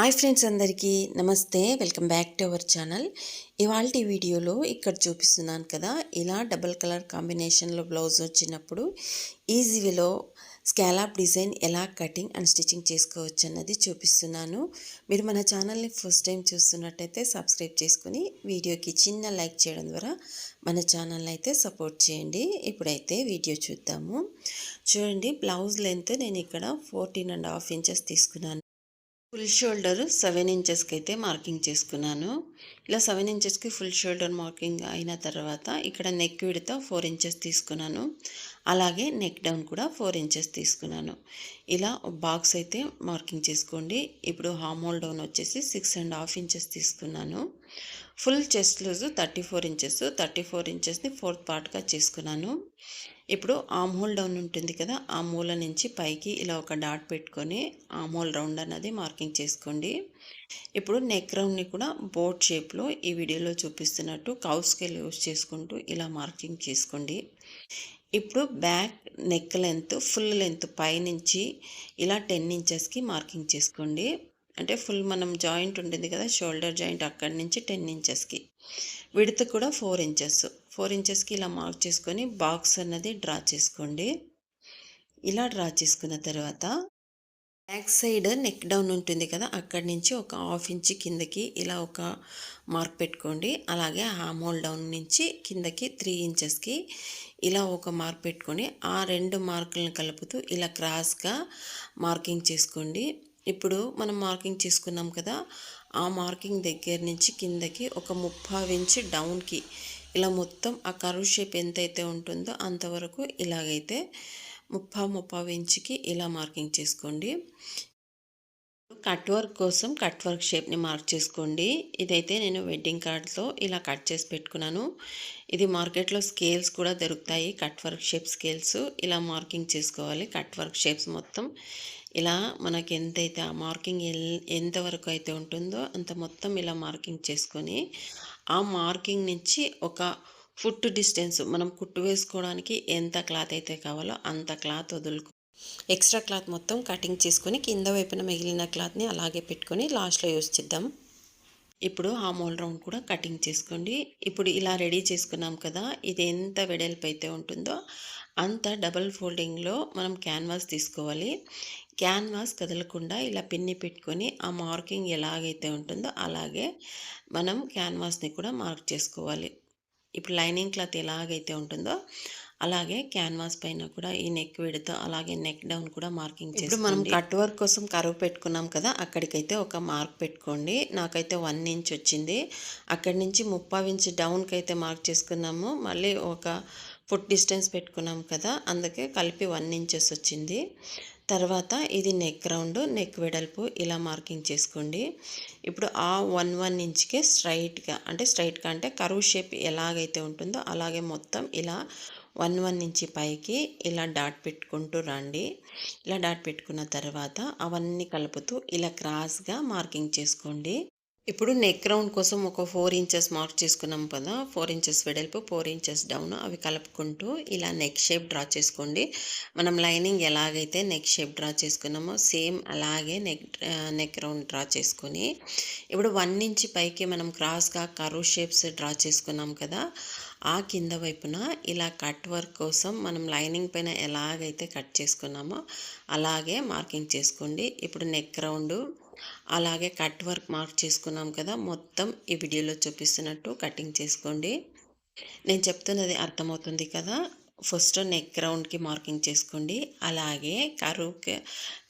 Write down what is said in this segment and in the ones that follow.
Hi friends అందరికీ నమస్తే welcome back to our channel. ఇవాళ వీడియోలో ఇక్కడ చూపిస్తున్నాను కదా ఇలా డబల్ కలర్ కాంబినేషన్లో బ్లౌజ్ వచ్చినప్పుడు ఈజీవేలో స్కాలాప్ డిజైన్ ఎలా కటింగ్ అండ్ స్టిచ్చింగ్ చేసుకోవచ్చు అన్నది చూపిస్తున్నాను. మీరు మన ఛానల్ని ఫస్ట్ టైం చూస్తున్నట్టయితే సబ్స్క్రైబ్ చేసుకుని వీడియోకి చిన్న లైక్ చేయడం ద్వారా మన ఛానల్ని అయితే సపోర్ట్ చేయండి. ఇప్పుడైతే వీడియో చూద్దాము. చూడండి బ్లౌజ్ లెంత్ నేను ఇక్కడ ఫోర్టీన్ అండ్ హాఫ్ ఇంచెస్ తీసుకున్నాను. ఫుల్ షోల్డర్ సెవెన్ ఇంచెస్కి అయితే మార్కింగ్ చేసుకున్నాను. ఇలా సెవెన్ ఇంచెస్కి ఫుల్ షోల్డర్ మార్కింగ్ అయిన తర్వాత ఇక్కడ నెక్ విడత ఫోర్ ఇంచెస్ తీసుకున్నాను. అలాగే నెక్ డౌన్ కూడా ఫోర్ ఇంచెస్ తీసుకున్నాను. ఇలా బాక్స్ అయితే మార్కింగ్ చేసుకోండి. ఇప్పుడు హామ్ హోల్ డౌన్ వచ్చేసి సిక్స్ అండ్ హాఫ్ ఇంచెస్ తీసుకున్నాను. Full chest loose thirty four inches. Thirty four ఇంచెస్ని fourth పార్ట్గా చేసుకున్నాను. ఇప్పుడు ఆమ్ హోల్ డౌన్ ఉంటుంది కదా ఆ మూల నుంచి పైకి ఇలా ఒక డాట్ పెట్టుకొని ఆమ్ హోల్ రౌండ్ అన్నది మార్కింగ్ చేసుకోండి. ఇప్పుడు నెక్ రౌండ్ని కూడా బోట్ షేప్లో ఈ వీడియోలో చూపిస్తున్నట్టు కౌ స్కేల్ యూస్ చేసుకుంటూ ఇలా మార్కింగ్ చేసుకోండి. ఇప్పుడు back neck length full length పైనుంచి ఇలా టెన్ ఇంచెస్కి మార్కింగ్ చేసుకోండి. అంటే ఫుల్ మనం జాయింట్ ఉంటుంది కదా షోల్డర్ జాయింట్ అక్కడి నుంచి టెన్ ఇంచెస్కి. విడత కూడా ఫోర్ ఇంచెస్. ఫోర్ ఇంచెస్కి ఇలా మార్క్ చేసుకొని బాక్స్ అన్నది డ్రా చేసుకోండి. ఇలా డ్రా చేసుకున్న తర్వాత బ్యాక్ సైడ్ నెక్ డౌన్ ఉంటుంది కదా అక్కడి నుంచి ఒక హాఫ్ ఇంచ్ కిందకి ఇలా ఒక మార్క్ పెట్టుకోండి. అలాగే హామ్ హోల్ డౌన్ నుంచి కిందకి త్రీ ఇంచెస్కి ఇలా ఒక మార్క్ పెట్టుకొని ఆ రెండు మార్కులను కలుపుతూ ఇలా క్రాస్గా మార్కింగ్ చేసుకోండి. ఇప్పుడు మనం మార్కింగ్ చేసుకున్నాం కదా ఆ మార్కింగ్ దగ్గర నుంచి కిందకి ఒక ముప్పై ఇంచి డౌన్కి ఇలా మొత్తం ఆ కరువు షేప్ ఎంతైతే ఉంటుందో అంతవరకు ఇలాగైతే ముప్పై ముప్పై ఇంచుకి ఇలా మార్కింగ్ చేసుకోండి. కట్ వర్క్ కోసం కట్ వర్క్ షేప్ని మార్క్ చేసుకోండి. ఇదైతే నేను వెడ్డింగ్ కార్డ్తో ఇలా కట్ చేసి పెట్టుకున్నాను. ఇది మార్కెట్లో స్కేల్స్ కూడా దొరుకుతాయి. కట్ వర్క్ షేప్ స్కేల్స్ ఇలా మార్కింగ్ చేసుకోవాలి. కట్ వర్క్ షేప్స్ మొత్తం ఇలా మనకి ఎంతైతే ఆ మార్కింగ్ ఎంతవరకు అయితే ఉంటుందో అంత మొత్తం ఇలా మార్కింగ్ చేసుకొని ఆ మార్కింగ్ నుంచి ఒక ఫుట్ డిస్టెన్స్ మనం కుట్టు వేసుకోవడానికి ఎంత క్లాత్ అయితే కావాలో అంత క్లాత్ వదులుకో ఎక్స్ట్రా క్లాత్ మొత్తం కటింగ్ చేసుకొని కింద వైపున మిగిలిన క్లాత్ని అలాగే పెట్టుకొని లాస్ట్లో యూస్ చేద్దాం. ఇప్పుడు ఆ మోల్ రౌండ్ కూడా కటింగ్ చేసుకోండి. ఇప్పుడు ఇలా రెడీ చేసుకున్నాం కదా ఇది ఎంత వెడల్పు అయితే ఉంటుందో అంత డబల్ ఫోల్డింగ్లో మనం క్యాన్వాస్ తీసుకోవాలి. క్యాన్వాస్ కదలకుండా ఇలా పిన్ని పెట్టుకొని ఆ మార్కింగ్ ఎలాగైతే ఉంటుందో అలాగే మనం క్యాన్వాస్ని కూడా మార్క్ చేసుకోవాలి. ఇప్పుడు లైనింగ్ క్లాత్ ఎలాగైతే ఉంటుందో అలాగే క్యాన్వాస్ పైన కూడా ఈ నెక్ విడత అలాగే నెక్ డౌన్ కూడా మార్కింగ్ చేసి మనం కట్ వర్క్ కోసం కరువు పెట్టుకున్నాం కదా అక్కడికైతే ఒక మార్క్ పెట్టుకోండి. నాకైతే వన్ ఇంచ్ వచ్చింది. అక్కడి నుంచి ముప్పై ఇంచ్ డౌన్కి అయితే మార్క్ చేసుకున్నాము. మళ్ళీ ఒక ఫుట్ డిస్టెన్స్ పెట్టుకున్నాం కదా అందుకే కలిపి వన్ ఇంచెస్ వచ్చింది. తర్వాత ఇది నెక్ రౌండ్ నెక్ వెడల్పు ఇలా మార్కింగ్ చేసుకోండి. ఇప్పుడు ఆ వన్ వన్ ఇంచ్కే స్ట్రైట్గా అంటే స్ట్రైట్గా అంటే కరువు షేప్ ఎలాగైతే ఉంటుందో అలాగే మొత్తం ఇలా వన్ వన్ ఇంచి పైకి ఇలా డాట్ పెట్టుకుంటూ రండి. ఇలా డాట్ పెట్టుకున్న తర్వాత అవన్నీ కలుపుతూ ఇలా క్రాస్గా మార్కింగ్ చేసుకోండి. ఇప్పుడు నెక్ రౌండ్ కోసం ఒక ఫోర్ ఇంచెస్ మార్క్ చేసుకున్నాం కదా ఫోర్ ఇంచెస్ వెడల్పు ఫోర్ ఇంచెస్ డౌన్ అవి కలుపుకుంటూ ఇలా నెక్ షేప్ డ్రా చేసుకోండి. మనం లైనింగ్ ఎలాగైతే నెక్ షేప్ డ్రా చేసుకున్నామో సేమ్ అలాగే నెక్ నెక్ రౌండ్ డ్రా చేసుకొని ఇప్పుడు వన్ ఇంచ్ పైకి మనం క్రాస్గా కరు షేప్స్ డ్రా చేసుకున్నాం కదా ఆ కింద వైపున ఇలా కట్ వర్క్ కోసం మనం లైనింగ్ పైన ఎలాగైతే కట్ చేసుకున్నామో అలాగే మార్కింగ్ చేసుకోండి. ఇప్పుడు నెక్ రౌండ్ అలాగే కట్ వర్క్ మార్క్ చేసుకున్నాం కదా మొత్తం ఈ వీడియోలో చూపిస్తున్నట్టు కటింగ్ చేసుకోండి. నేను చెప్తున్నది అర్థమవుతుంది కదా ఫస్ట్ నెక్ రౌండ్కి మార్కింగ్ చేసుకోండి. అలాగే కరువు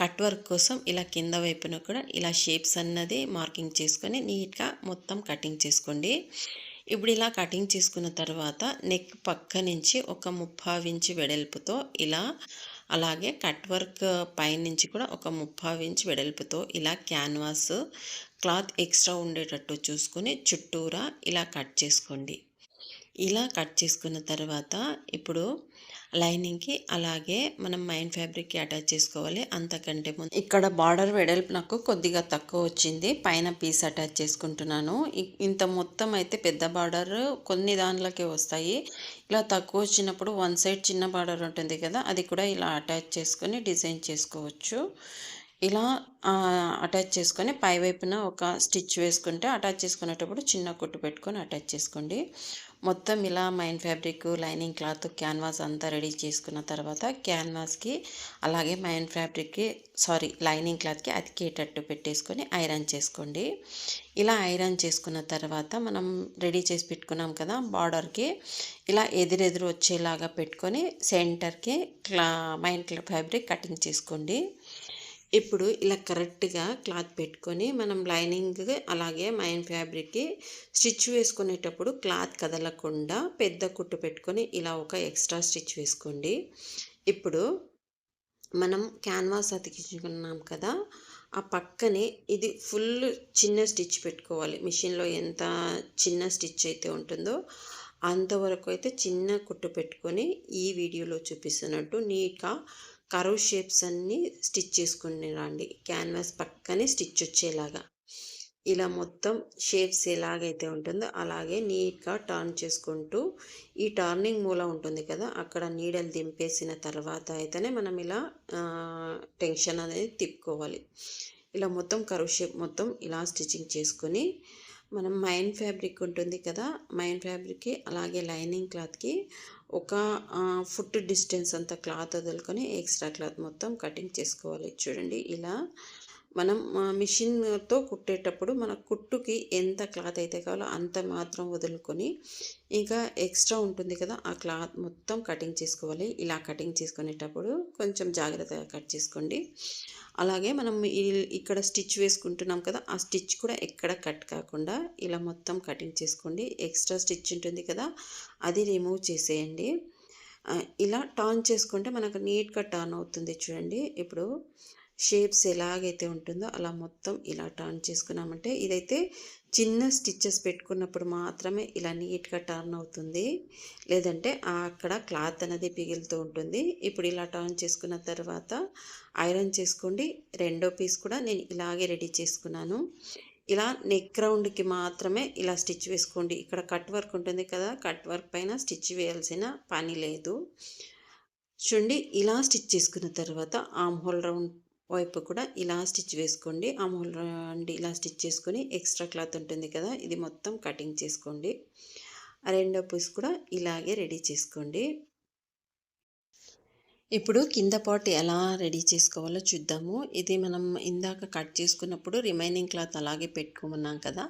కట్ వర్క్ కోసం ఇలా కింద వైపున కూడా ఇలా షేప్స్ అన్నది మార్కింగ్ చేసుకొని నీట్గా మొత్తం కటింగ్ చేసుకోండి. ఇప్పుడు ఇలా కటింగ్ చేసుకున్న తర్వాత నెక్ పక్క నుంచి ఒక ముప్పావించి ఇంచు వెడల్పుతో ఇలా అలాగే కట్ వర్క్ పైనుంచి కూడా ఒక ముప్పై ఇంచ్ వెడల్పుతో ఇలా క్యాన్వాస్ క్లాత్ ఎక్స్ట్రా ఉండేటట్టు చూసుకొని చుట్టూరా ఇలా కట్ చేసుకోండి. ఇలా కట్ చేసుకున్న తర్వాత ఇప్పుడు లైనింగ్కి అలాగే మనం మైన్ ఫ్యాబ్రిక్కి అటాచ్ చేసుకోవాలి అంతకంటే ముందు. ఇక్కడ బార్డర్ వెడల్పు నాకు కొద్దిగా తక్కువ వచ్చింది. పైన పీస్ అటాచ్ చేసుకుంటున్నాను. ఇంత మొత్తం అయితే పెద్ద బార్డర్ కొన్ని దానిలోకే వస్తాయి. ఇలా తక్కువ వచ్చినప్పుడు వన్ సైడ్ చిన్న బార్డర్ ఉంటుంది కదా అది కూడా ఇలా అటాచ్ చేసుకొని డిజైన్ చేసుకోవచ్చు. ఇలా అటాచ్ చేసుకొని పై వైపున ఒక స్టిచ్ వేసుకుంటే అటాచ్ చేసుకునేటప్పుడు చిన్న కుట్టు పెట్టుకొని అటాచ్ చేసుకోండి. మొత్తం ఇలా main fabric, lining cloth, canvas అంతా రెడీ చేసుకున్న తర్వాత క్యాన్వాస్‌కి అలాగే మైన్ ఫ్యాబ్రిక్‌కి సారీ లైనింగ్ క్లాత్‌కి అతికేటట్టు పెట్టేసుకొని ఐరన్ చేసుకోండి. ఇలా ఐరన్ చేసుకున్న తర్వాత మనం రెడీ చేసి పెట్టుకున్నాం కదా బార్డర్‌కి ఇలా ఎదురెదురు వచ్చేలాగా పెట్టుకొని సెంటర్‌కి క్లా మైన్ ఫ్యాబ్రిక్ కటింగ్ చేసుకోండి. ఇప్పుడు ఇలా కరెక్ట్‌గా క్లాత్ పెట్టుకొని మనం లైనింగ్ అలాగే మైన్ ఫ్యాబ్రిక్‌కి స్టిచ్ వేసుకునేటప్పుడు క్లాత్ కదలకుండా పెద్ద కుట్టు పెట్టుకొని ఇలా ఒక ఎక్స్ట్రా స్టిచ్ వేసుకోండి. ఇప్పుడు మనం క్యాన్వాస్ అతికించుకున్నాం కదా! ఆ పక్కనే ఇది ఫుల్ చిన్న స్టిచ్ పెట్టుకోవాలి. మిషన్‌లో ఎంత చిన్న స్టిచ్ అయితే ఉంటుందో అంతవరకు అయితే చిన్న కుట్టు పెట్టుకొని ఈ వీడియోలో చూపిస్తున్నట్టు నీట్‌గా కర్వ్ షేప్స్ అన్నీ స్టిచ్ చేసుకుని రండి క్యాన్వాస్ పక్కనే స్టిచ్ వచ్చేలాగా. ఇలా మొత్తం షేప్స్ ఎలాగైతే ఉంటుందో అలాగే నీట్గా టర్న్ చేసుకుంటూ ఈ టర్నింగ్ మూల ఉంటుంది కదా అక్కడ నీడలు దింపేసిన తర్వాత అయితేనే మనం ఇలా టెన్షన్ అనేది తిప్పుకోవాలి. ఇలా మొత్తం కరువు షేప్ మొత్తం ఇలా స్టిచ్చింగ్ చేసుకొని మనం మైన్ ఫ్యాబ్రిక్ ఉంటుంది కదా మైన్ ఫ్యాబ్రిక్కి అలాగే లైనింగ్ క్లాత్కి ఒక ఫుట్ డిస్టెన్స్ అంత క్లాత్ వదులుకొని ఎక్స్ట్రా క్లాత్ మొత్తం కటింగ్ చేసుకోవాలి. చూడండి ఇలా మనం మిషన్తో కుట్టేటప్పుడు మన కుట్టుకి ఎంత క్లాత్ అయితే కావాలో అంత మాత్రం వదులుకొని ఇంకా ఎక్స్ట్రా ఉంటుంది కదా ఆ క్లాత్ మొత్తం కటింగ్ చేసుకోవాలి. ఇలా కటింగ్ చేసుకునేటప్పుడు కొంచెం జాగ్రత్తగా కట్ చేసుకోండి. అలాగే మనం ఇక్కడ స్టిచ్ వేసుకుంటున్నాం కదా ఆ స్టిచ్ కూడా ఎక్కడ కట్ కాకుండా ఇలా మొత్తం కటింగ్ చేసుకోండి. ఎక్స్ట్రా స్టిచ్ ఉంటుంది కదా అది రిమూవ్ చేసేయండి. ఇలా టర్న్ చేసుకుంటే మనకు నీట్గా టర్న్ అవుతుంది చూడండి. ఇప్పుడు షేప్స్ ఎలాగైతే ఉంటుందో అలా మొత్తం ఇలా టర్న్ చేసుకున్నామంటే ఇదైతే చిన్న స్టిచ్చెస్ పెట్టుకున్నప్పుడు మాత్రమే ఇలా నీట్గా టర్న్ అవుతుంది. లేదంటే అక్కడ క్లాత్ అనేది పిగులుతూ ఉంటుంది. ఇప్పుడు ఇలా టర్న్ చేసుకున్న తర్వాత ఐరన్ చేసుకోండి. రెండో పీస్ కూడా నేను ఇలాగే రెడీ చేసుకున్నాను. ఇలా నెక్ రౌండ్కి మాత్రమే ఇలా స్టిచ్ వేసుకోండి. ఇక్కడ కట్ వర్క్ ఉంటుంది కదా కట్ వర్క్ పైన స్టిచ్ వేయాల్సిన పని లేదు. చూడండి ఇలా స్టిచ్ చేసుకున్న తర్వాత ఆమ్ హోల్ రౌండ్ వైపు కూడా ఇలా స్టిచ్ వేసుకోండి. అమూల్ రండి ఇలా స్టిచ్ చేసుకొని ఎక్స్ట్రా క్లాత్ ఉంటుంది కదా ఇది మొత్తం కటింగ్ చేసుకోండి. రెండో పీస్ కూడా ఇలాగే రెడీ చేసుకోండి. ఇప్పుడు కింద పాటు ఎలా రెడీ చేసుకోవాలో చూద్దాము. ఇది మనం ఇందాక కట్ చేసుకున్నప్పుడు రిమైనింగ్ క్లాత్ అలాగే పెట్టుకున్నాం కదా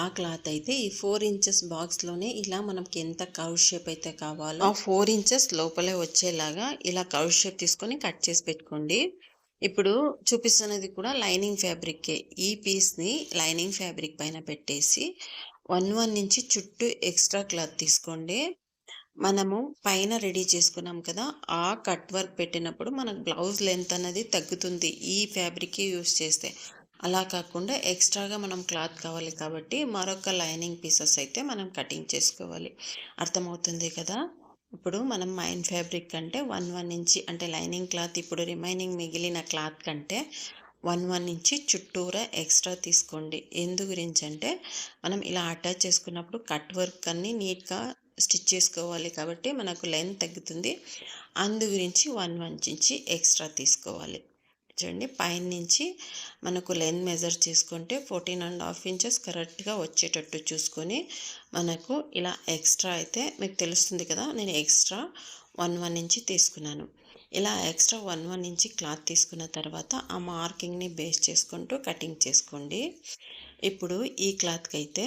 ఆ క్లాత్ అయితే ఈ ఫోర్ ఇంచెస్ బాక్స్లోనే ఇలా మనకి ఎంత కర్వ్ షేప్ అయితే కావాలో ఆ ఫోర్ ఇంచెస్ లోపలే వచ్చేలాగా ఇలా కర్వ్ షేప్ తీసుకొని కట్ చేసి పెట్టుకోండి. ఇప్పుడు చూపిస్తున్నది కూడా లైనింగ్ ఫ్యాబ్రిక్కే. ఈ పీస్ని లైనింగ్ ఫ్యాబ్రిక్ పైన పెట్టేసి వన్ వన్ నుంచి చుట్టూ ఎక్స్ట్రా క్లాత్ తీసుకోండి. మనము పైన రెడీ చేసుకున్నాం కదా ఆ కట్ వర్క్ పెట్టినప్పుడు మనకు బ్లౌజ్ లెంత్ అనేది తగ్గుతుంది ఈ ఫ్యాబ్రిక్కే యూస్ చేస్తే. అలా కాకుండా ఎక్స్ట్రాగా మనం క్లాత్ కావాలి కాబట్టి మరొక లైనింగ్ పీసెస్ అయితే మనం కటింగ్ చేసుకోవాలి. అర్థమవుతుంది కదా? ఇప్పుడు మనం మైన్ ఫ్యాబ్రిక్ కంటే వన్ వన్ ఇంచి అంటే లైనింగ్ క్లాత్ ఇప్పుడు రిమైనింగ్ మిగిలిన క్లాత్ కంటే వన్ వన్ ఇంచి చుట్టూరా ఎక్స్ట్రా తీసుకోండి. ఎందు గురించి అంటే మనం ఇలా అటాచ్ చేసుకున్నప్పుడు కట్ వర్క్ అన్నీ నీట్గా స్టిచ్ చేసుకోవాలి కాబట్టి మనకు లెంత్ తగ్గుతుంది. అందు గురించి వన్ వన్ ఇంచి ఎక్స్ట్రా తీసుకోవాలి. చూడండి. పైన నుంచి మనకు లెంత్ మెజర్ చేసుకుంటే ఫోర్టీన్ అండ్ హాఫ్ ఇంచెస్ కరెక్ట్గా వచ్చేటట్టు చూసుకొని మనకు ఇలా ఎక్స్ట్రా అయితే మీకు తెలుస్తుంది కదా నేను ఎక్స్ట్రా వన్ వన్ ఇంచి తీసుకున్నాను. ఇలా extra one one inch cloth తీసుకున్న తర్వాత ఆ మార్కింగ్ని బేస్ చేసుకుంటూ కటింగ్ చేసుకోండి. ఇప్పుడు ఈ క్లాత్కి అయితే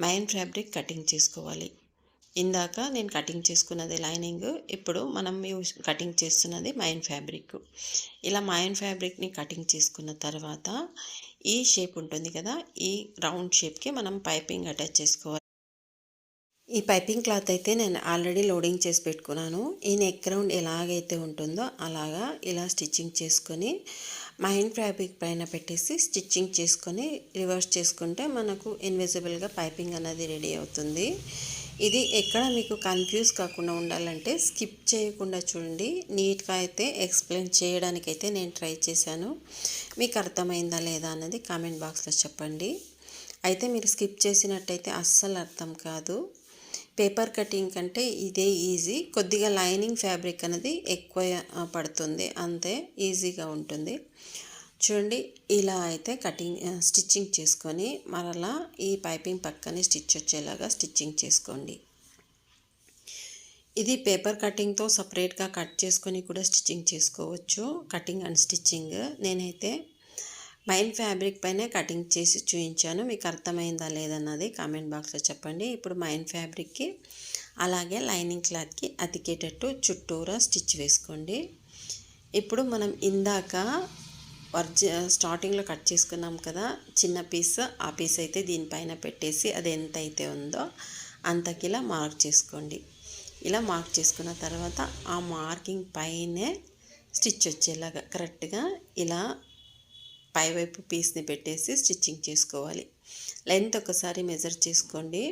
మెయిన్ ఫ్యాబ్రిక్ కటింగ్ చేసుకోవాలి. ఇందాక నేను కటింగ్ చేసుకున్నది లైనింగ్ ఇప్పుడు మనం యూస్ కటింగ్ చేస్తున్నది మైన్ ఫ్యాబ్రిక్ ఇలా మైన్ ఫ్యాబ్రిక్ని కటింగ్ చేసుకున్న తర్వాత ఈ షేప్ ఉంటుంది కదా ఈ రౌండ్ షేప్కి మనం పైపింగ్ అటాచ్ చేసుకోవాలి. ఈ పైపింగ్ క్లాత్ అయితే నేను ఆల్రెడీ లోడింగ్ చేసి పెట్టుకున్నాను. ఈ నెక్ రౌండ్ ఎలాగైతే ఉంటుందో అలాగా ఇలా స్టిచ్చింగ్ చేసుకొని మైండ్ ఫ్యాబ్రిక్ పైన పెట్టేసి స్టిచ్చింగ్ చేసుకొని రివర్స్ చేసుకుంటే మనకు ఇన్విజిబుల్గా పైపింగ్ అనేది రెడీ అవుతుంది. ఇది ఎక్కడ మీకు కన్ఫ్యూజ్ కాకుండా ఉండాలంటే స్కిప్ చేయకుండా చూడండి. నీట్గా అయితే ఎక్స్ప్లెయిన్ చేయడానికైతే నేను ట్రై చేశాను. మీకు అర్థమైందా లేదా అన్నది కామెంట్ బాక్స్లో చెప్పండి. అయితే మీరు స్కిప్ చేసినట్టయితే అస్సలు అర్థం కాదు. పేపర్ కటింగ్ కంటే ఇదే ఈజీ కొద్దిగా లైనింగ్ ఫ్యాబ్రిక్ అనేది ఎక్కువ పడుతుంది. అంతే ఈజీగా ఉంటుంది. చూడండి ఇలా అయితే కటింగ్ స్టిచ్చింగ్ చేసుకొని మరలా ఈ పైపింగ్ పక్కనే స్టిచ్ వచ్చేలాగా స్టిచ్చింగ్ చేసుకోండి. ఇది పేపర్ కటింగ్తో సపరేట్గా కట్ చేసుకొని కూడా స్టిచ్చింగ్ చేసుకోవచ్చు. కటింగ్ అండ్ స్టిచ్చింగ్ నేనైతే మైన్ ఫ్యాబ్రిక్ పైనే కటింగ్ చేసి చూపించాను మీకు అర్థమైందా లేదన్నది కామెంట్ బాక్స్లో చెప్పండి. ఇప్పుడు మైన్ ఫ్యాబ్రిక్కి అలాగే లైనింగ్ క్లాత్కి అతికేటట్టు చుట్టూరా స్టిచ్ వేసుకోండి. ఇప్పుడు మనం ఇందాక వర్జ స్టార్టింగ్లో కట్ చేసుకున్నాం కదా చిన్న పీస్ ఆ పీస్ అయితే దీనిపైన పెట్టేసి అది ఎంత అయితే ఉందో అంతకి ఇలా మార్క్ చేసుకోండి. ఇలా మార్క్ చేసుకున్న తర్వాత ఆ మార్కింగ్ పైనే స్టిచ్ వచ్చేలాగా కరెక్ట్గా ఇలా పైవైపు పీస్ని పెట్టేసి స్టిచ్చింగ్ చేసుకోవాలి. లెంత్ ఒకసారి మెజర్ చేసుకోండి.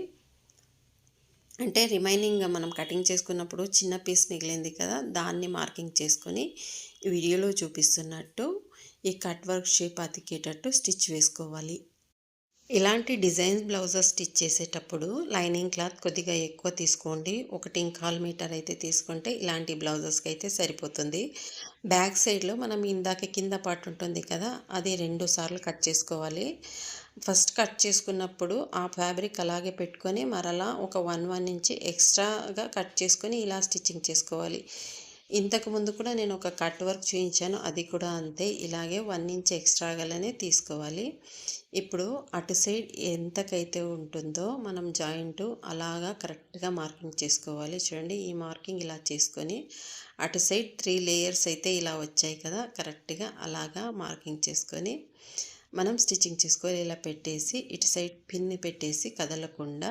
అంటే రిమైనింగ్ మనం కటింగ్ చేసుకున్నప్పుడు చిన్న పీస్ మిగిలింది కదా దాన్ని మార్కింగ్ చేసుకొని వీడియోలో చూపిస్తున్నట్టు ఈ కట్ వర్క్ షేప్ అతికేటట్టు స్టిచ్ వేసుకోవాలి. ఇలాంటి డిజైన్ బ్లౌజెస్ స్టిచ్ చేసేటప్పుడు లైనింగ్ క్లాత్ కొద్దిగా ఎక్కువ తీసుకోండి. ఒకటి ఇంకాల్ మీటర్ అయితే తీసుకుంటే ఇలాంటి బ్లౌజెస్కి అయితే సరిపోతుంది. బ్యాక్ సైడ్లో మనం ఇందాక కింద పార్ట్ ఉంటుంది కదా అది రెండు సార్లు కట్ చేసుకోవాలి. ఫస్ట్ కట్ చేసుకున్నప్పుడు ఆ ఫ్యాబ్రిక్ అలాగే పెట్టుకొని మరలా ఒక వన్ వన్ ఇంచి ఎక్స్ట్రాగా కట్ చేసుకొని ఇలా స్టిచ్చింగ్ చేసుకోవాలి. ఇంతకు ముందు కూడా నేను ఒక కట్ వర్క్ చూపించాను అది కూడా అంతే. ఇలాగే వన్ ఇంచ్ ఎక్స్ట్రాగానే తీసుకోవాలి. ఇప్పుడు అటు సైడ్ ఎంతకైతే ఉంటుందో మనం జాయింట్ అలాగా కరెక్ట్గా మార్కింగ్ చేసుకోవాలి. చూడండి ఈ మార్కింగ్ ఇలా చేసుకొని అటు సైడ్ త్రీ లేయర్స్ అయితే ఇలా వచ్చాయి కదా కరెక్ట్గా అలాగా మార్కింగ్ చేసుకొని మనం స్టిచ్చింగ్ చేసుకోవాలి ఇలా పెట్టేసి ఇటు సైడ్ పిన్ని పెట్టేసి కదలకుండా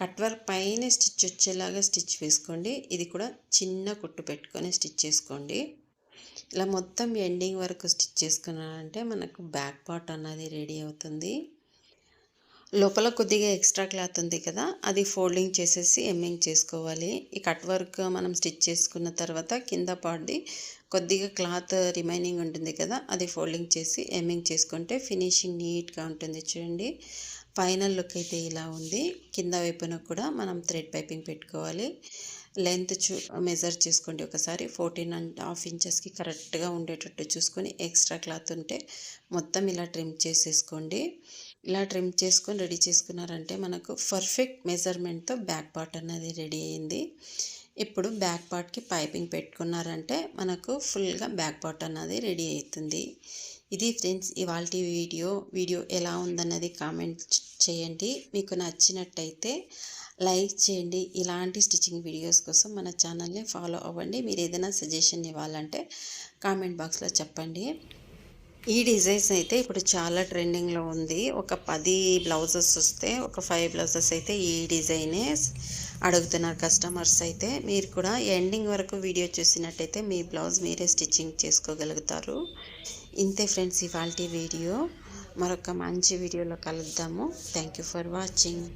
కట్ వర్క్ పైన స్టిచ్ వచ్చేలాగా స్టిచ్ వేసుకోండి. ఇది కూడా చిన్న కుట్టు పెట్టుకొని స్టిచ్ చేసుకోండి. ఇలా మొత్తం ఎండింగ్ వరకు స్టిచ్ చేసుకున్నానంటే మనకు బ్యాక్ పార్ట్ అన్నది రెడీ అవుతుంది. లోపల కొద్దిగా ఎక్స్ట్రా క్లాత్ ఉంది కదా అది ఫోల్డింగ్ చేసేసి ఎమ్మింగ్ చేసుకోవాలి. ఈ కట్ వర్క్ మనం స్టిచ్ చేసుకున్న తర్వాత కింద పార్ట్ది కొద్దిగా క్లాత్ రిమైనింగ్ ఉంటుంది కదా అది ఫోల్డింగ్ చేసి ఎమ్మింగ్ చేసుకుంటే ఫినిషింగ్ నీట్గా ఉంటుంది చూడండి. ఫైనల్ లుక్ అయితే ఇలా ఉంది. కింద వైపున కూడా మనం థ్రెడ్ పైపింగ్ పెట్టుకోవాలి. లెంత్ చూ మెజర్ చేసుకోండి ఒకసారి. ఫోర్టీన్ అండ్ హాఫ్ ఇంచెస్కి కరెక్ట్గా ఉండేటట్టు చూసుకొని ఎక్స్ట్రా క్లాత్ ఉంటే మొత్తం ఇలా ట్రిమ్ చేసేసుకోండి. ఇలా ట్రిమ్ చేసుకొని రెడీ చేసుకున్నారంటే మనకు పర్ఫెక్ట్ మెజర్మెంట్తో బ్యాక్ పార్ట్ అనేది రెడీ అయింది. ఇప్పుడు బ్యాక్ పార్ట్కి పైపింగ్ పెట్టుకున్నారంటే మనకు ఫుల్గా బ్యాక్ పార్ట్ అన్నది రెడీ అవుతుంది. ఇది ఫ్రెండ్స్ ఇవాళ వీడియో వీడియో ఎలా ఉందన్నది కామెంట్ చేయండి. మీకు నచ్చినట్టయితే లైక్ చేయండి. ఇలాంటి స్టిచ్చింగ్ వీడియోస్ కోసం మన ఛానల్ని ఫాలో అవ్వండి. మీరు ఏదైనా సజెషన్ ఇవ్వాలంటే కామెంట్ బాక్స్లో చెప్పండి. ఈ డిజైన్స్ అయితే ఇప్పుడు చాలా ట్రెండింగ్లో ఉంది. ఒక పది బ్లౌజెస్ వస్తే ఒక ఫైవ్ బ్లౌజెస్ అయితే ఈ డిజైనే అడుగుతున్నారు కస్టమర్స్ అయితే మీరు కూడా ఎండింగ్ వరకు వీడియో చూసినట్టయితే మీ బ్లౌజ్ మీరే స్టిచ్చింగ్ చేసుకోగలుగుతారు. ఇంతే ఫ్రెండ్స్ ఇవాళ వీడియో మరొక మంచి వీడియోలో కలుద్దాము. Thank you for watching